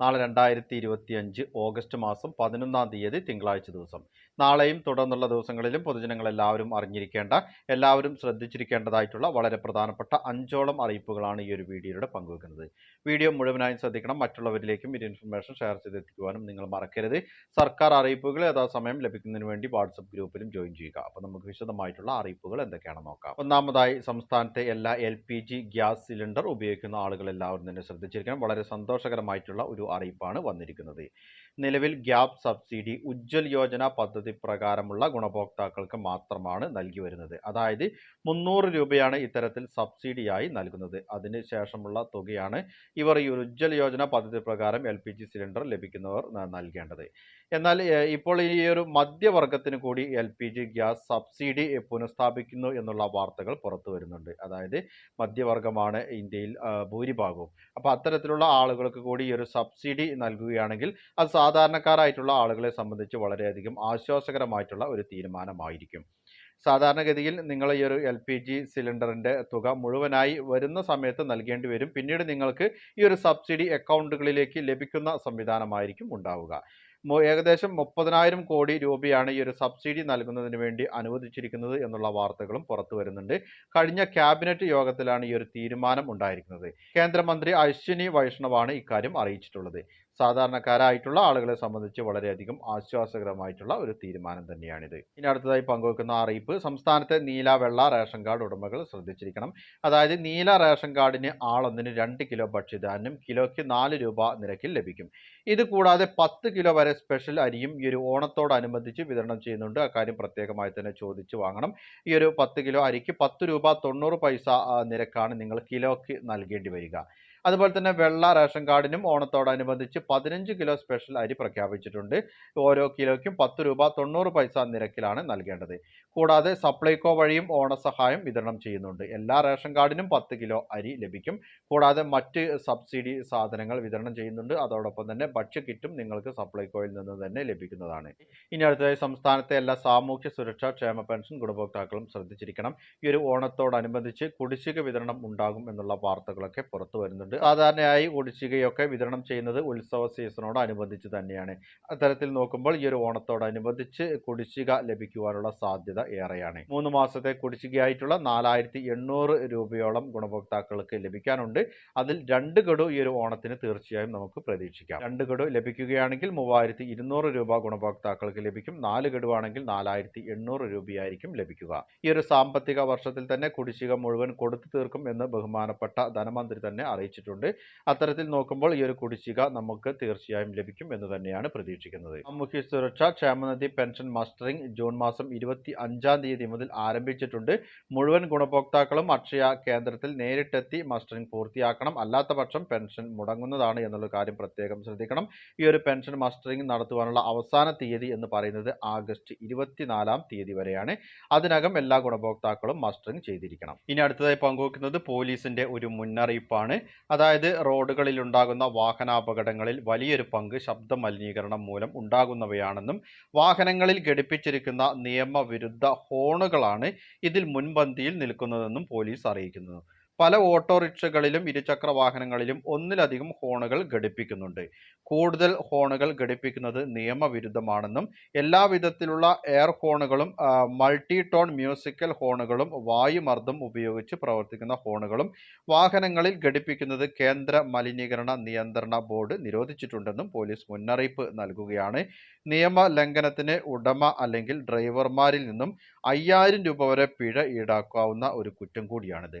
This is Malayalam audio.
നാളെ രണ്ടായിരത്തി ഇരുപത്തി അഞ്ച് ഓഗസ്റ്റ് മാസം പതിനൊന്നാം തീയതി തിങ്കളാഴ്ച ദിവസം. നാളെയും തുടർന്നുള്ള ദിവസങ്ങളിലും പൊതുജനങ്ങൾ എല്ലാവരും അറിഞ്ഞിരിക്കേണ്ട എല്ലാവരും ശ്രദ്ധിച്ചിരിക്കേണ്ടതായിട്ടുള്ള വളരെ പ്രധാനപ്പെട്ട അഞ്ചോളം അറിയിപ്പുകളാണ് ഈ ഒരു വീഡിയോയുടെ പങ്കുവെക്കുന്നത്. വീഡിയോ മുഴുവനായും ശ്രദ്ധിക്കണം. മറ്റുള്ളവരിലേക്കും ഈ ഇൻഫർമേഷൻ ഷെയർ ചെയ്തെത്തിക്കുവാനും നിങ്ങൾ മറക്കരുത്. സർക്കാർ അറിയിപ്പുകൾ യഥാസമയം ലഭിക്കുന്നതിന് വേണ്ടി വാട്സപ്പ് ഗ്രൂപ്പിലും ജോയിൻ ചെയ്യുക. അപ്പോൾ നമുക്ക് വിശദമായിട്ടുള്ള അറിയിപ്പുകൾ എന്തൊക്കെയാണെന്ന് നോക്കാം. ഒന്നാമതായി സംസ്ഥാനത്തെ എല്ലാ എൽ ഗ്യാസ് സിലിണ്ടർ ഉപയോഗിക്കുന്ന ആളുകൾ എല്ലാവരും തന്നെ ശ്രദ്ധിച്ചിരിക്കണം. വളരെ സന്തോഷകരമായിട്ടുള്ള ഒരു അറിയിപ്പാണ് വന്നിരിക്കുന്നത്. നിലവിൽ ഗ്യാപ് സബ്സിഡി ഉജ്ജ്വൽ യോജന പദ്ധതി പ്രകാരമുള്ള ഗുണഭോക്താക്കൾക്ക് മാത്രമാണ് നൽകി വരുന്നത്. അതായത് മുന്നൂറ് രൂപയാണ് ഇത്തരത്തിൽ സബ്സിഡിയായി നൽകുന്നത്. അതിന് ശേഷമുള്ള തുകയാണ് ഇവർ ഈ ഉജ്ജൽ യോജന പദ്ധതി പ്രകാരം എൽ സിലിണ്ടർ ലഭിക്കുന്നവർ നൽകേണ്ടത്. എന്നാൽ ഇപ്പോൾ ഈ ഒരു മധ്യവർഗത്തിന് കൂടി L P G gas subsidy പുനഃസ്ഥാപിക്കുന്നു എന്നുള്ള വാർത്തകൾ പുറത്തു വരുന്നുണ്ട്. അതായത് മധ്യവർഗമാണ് ഇന്ത്യയിൽ ഭൂരിഭാഗവും. അപ്പോൾ അത്തരത്തിലുള്ള ആളുകൾക്ക് കൂടി ഈ ഒരു സബ്സിഡി നൽകുകയാണെങ്കിൽ അത് സാധാരണക്കാരായിട്ടുള്ള ആളുകളെ സംബന്ധിച്ച് വളരെയധികം ആശ്വാസകരമായിട്ടുള്ള ഒരു തീരുമാനമായിരിക്കും. സാധാരണഗതിയിൽ നിങ്ങൾ ഈ ഒരു എൽ പി ജി സിലിണ്ടറിന്റെ തുക മുഴുവനായി വരുന്ന സമയത്ത് നൽകേണ്ടി വരും. പിന്നീട് നിങ്ങൾക്ക് ഈ ഒരു സബ്സിഡി അക്കൗണ്ടുകളിലേക്ക് ലഭിക്കുന്ന സംവിധാനമായിരിക്കും ഉണ്ടാവുക. ഏകദേശം മുപ്പതിനായിരം കോടി രൂപയാണ് ഈ ഒരു സബ്സിഡി നൽകുന്നതിന് വേണ്ടി അനുവദിച്ചിരിക്കുന്നത് എന്നുള്ള വാർത്തകളും പുറത്തു വരുന്നുണ്ട്. കഴിഞ്ഞ ക്യാബിനറ്റ് യോഗത്തിലാണ് ഈ ഒരു തീരുമാനം ഉണ്ടായിരിക്കുന്നത്. കേന്ദ്രമന്ത്രി അശ്വിനി വൈഷ്ണവാണ് ഇക്കാര്യം അറിയിച്ചിട്ടുള്ളത്. സാധാരണക്കാരായിട്ടുള്ള ആളുകളെ സംബന്ധിച്ച് വളരെയധികം ആശ്വാസകരമായിട്ടുള്ള ഒരു തീരുമാനം തന്നെയാണിത്. ഇനി അടുത്തതായി പങ്കുവെക്കുന്ന അറിയിപ്പ് സംസ്ഥാനത്തെ നീല വെള്ള റേഷൻ കാർഡ് ഉടമകൾ ശ്രദ്ധിച്ചിരിക്കണം. അതായത് നീല റേഷൻ കാർഡിന് ആളൊന്നിന് രണ്ട് കിലോ ഭക്ഷ്യധാന്യം കിലോയ്ക്ക് നാല് രൂപ നിരക്കിൽ ലഭിക്കും. ഇത് കൂടാതെ പത്ത് കിലോ വരെ സ്പെഷ്യൽ അരിയും ഈ ഒരു ഓണത്തോടനുബന്ധിച്ച് വിതരണം ചെയ്യുന്നുണ്ട്. അക്കാര്യം പ്രത്യേകമായി തന്നെ ചോദിച്ചു വാങ്ങണം. ഈ ഒരു പത്ത് കിലോ അരിക്ക് പത്ത് രൂപ തൊണ്ണൂറ് പൈസ നിരക്കാണ് നിങ്ങൾ കിലോയ്ക്ക് നൽകേണ്ടി വരിക. അതുപോലെ തന്നെ വെള്ള റേഷൻ കാർഡിനും ഓണത്തോടനുബന്ധിച്ച് പതിനഞ്ച് കിലോ സ്പെഷ്യൽ അരി പ്രഖ്യാപിച്ചിട്ടുണ്ട്. ഓരോ കിലോയ്ക്കും പത്ത് രൂപ തൊണ്ണൂറ് പൈസ നിരക്കിലാണ് നൽകേണ്ടത്. കൂടാതെ സപ്ലൈകോ വഴിയും ഓണസഹായം വിതരണം ചെയ്യുന്നുണ്ട്. എല്ലാ റേഷൻ കാർഡിനും പത്ത് കിലോ അരി ലഭിക്കും. കൂടാതെ മറ്റ് സബ്സിഡി സാധനങ്ങൾ വിതരണം ചെയ്യുന്നുണ്ട്. അതോടൊപ്പം തന്നെ ഭക്ഷ്യ കിറ്റും നിങ്ങൾക്ക് സപ്ലൈകോയിൽ നിന്ന് തന്നെ ലഭിക്കുന്നതാണ്. ഇനി അടുത്തതായി സംസ്ഥാനത്തെ എല്ലാ സാമൂഹ്യ സുരക്ഷാ ക്ഷേമ പെൻഷൻ ഗുണഭോക്താക്കളും ശ്രദ്ധിച്ചിരിക്കണം. ഈ ഒരു ഓണത്തോടനുബന്ധിച്ച് കുടിശ്ശിക വിതരണം ഉണ്ടാകും എന്നുള്ള വാർത്തകളൊക്കെ പുറത്തു വരുന്നുണ്ട്. സാധാരണയായി ഒടിച്ചുകയൊക്കെ വിതരണം ചെയ്യുന്നത് ഉത്സവ സീസണോടനുബന്ധിച്ച് തന്നെയാണ്. അത്തരത്തിൽ നോക്കുമ്പോൾ ഈ ഒരു ഓണത്തോടനുബന്ധിച്ച് കുടിശ്ശിക ലഭിക്കുവാനുള്ള സാധ്യത ഏറെയാണ്. മൂന്ന് മാസത്തെ കുടിശ്ശികയായിട്ടുള്ള നാലായിരത്തി എണ്ണൂറ് രൂപയോളം ഗുണഭോക്താക്കൾക്ക് ലഭിക്കാനുണ്ട്. അതിൽ രണ്ട് ഗഡു ഈ ഒരു ഓണത്തിന് തീർച്ചയായും നമുക്ക് പ്രതീക്ഷിക്കാം. രണ്ട് ഗഡു ലഭിക്കുകയാണെങ്കിൽ മൂവായിരത്തി ഇരുന്നൂറ് രൂപ ഗുണഭോക്താക്കൾക്ക് ലഭിക്കും. നാല് ഗഡു ആണെങ്കിൽ നാലായിരത്തി എണ്ണൂറ് രൂപയായിരിക്കും ലഭിക്കുക. ഈ ഒരു സാമ്പത്തിക വർഷത്തിൽ തന്നെ കുടിശ്ശിക മുഴുവൻ കൊടുത്തു തീർക്കും എന്ന് ബഹുമാനപ്പെട്ട ധനമന്ത്രി തന്നെ അറിയിച്ചിട്ടുണ്ട്. അത്തരത്തിൽ നോക്കുമ്പോൾ ഈ ഒരു കുടിശ്ശിക നമുക്ക് തീർച്ചയായും ലഭിക്കും എന്ന് തന്നെയാണ് പ്രതീക്ഷിക്കുന്നത്. സാമൂഹ്യ സുരക്ഷ ക്ഷേമനിധി പെൻഷൻ മസ്റ്ററിംഗ് ജൂൺ മാസം ഇരുപത്തി അഞ്ചാം തീയതി മുതൽ ആരംഭിച്ചിട്ടുണ്ട്. മുഴുവൻ ഗുണഭോക്താക്കളും അക്ഷയ കേന്ദ്രത്തിൽ നേരിട്ടെത്തി മസ്റ്ററിംഗ് പൂർത്തിയാക്കണം. അല്ലാത്ത പക്ഷം പെൻഷൻ മുടങ്ങുന്നതാണ് എന്നുള്ള കാര്യം പ്രത്യേകം ശ്രദ്ധിക്കണം. ഈ ഒരു പെൻഷൻ മസ്റ്ററിംഗ് നടത്തുവാനുള്ള അവസാന തീയതി എന്ന് പറയുന്നത് ആഗസ്റ്റ് ഇരുപത്തിനാലാം തീയതി വരെയാണ്. അതിനകം എല്ലാ ഗുണഭോക്താക്കളും മസ്റ്ററിംഗ് ചെയ്തിരിക്കണം. ഇനി അടുത്തതായി പങ്കുവെക്കുന്നത് പോലീസിന്റെ ഒരു മുന്നറിയിപ്പാണ്. അതായത് റോഡുകളിൽ ഉണ്ടാകുന്ന വാഹനാപകടങ്ങളിൽ വലിയൊരു പങ്ക് ശബ്ദ മലിനീകരണം മൂലം ഉണ്ടാകുന്നവയാണെന്നും വാഹനങ്ങളിൽ ഘടിപ്പിച്ചിരിക്കുന്ന നിയമവിരുദ്ധ ഹോണുകളാണ് ഇതിൽ മുൻപന്തിയിൽ നിൽക്കുന്നതെന്നും പോലീസ് അറിയിക്കുന്നു. പല ഓട്ടോറിക്ഷകളിലും ഇരുചക്ര വാഹനങ്ങളിലും ഒന്നിലധികം ഹോണുകൾ ഘടിപ്പിക്കുന്നുണ്ട്. കൂടുതൽ ഹോണുകൾ ഘടിപ്പിക്കുന്നത് നിയമവിരുദ്ധമാണെന്നും എല്ലാവിധത്തിലുള്ള എയർ ഹോണുകളും മൾട്ടി ടോൺ മ്യൂസിക്കൽ ഹോണുകളും വായുമർദ്ദം ഉപയോഗിച്ച് പ്രവർത്തിക്കുന്ന ഹോണുകളും വാഹനങ്ങളിൽ ഘടിപ്പിക്കുന്നത് കേന്ദ്ര മലിനീകരണ നിയന്ത്രണ ബോർഡ് നിരോധിച്ചിട്ടുണ്ടെന്നും പോലീസ് മുന്നറിയിപ്പ് നൽകുകയാണ്. നിയമ ലംഘനത്തിന് ഉടമ അല്ലെങ്കിൽ ഡ്രൈവർമാരിൽ നിന്നും അയ്യായിരം രൂപ വരെ പിഴ ഈടാക്കാവുന്ന ഒരു കുറ്റം കൂടിയാണിത്.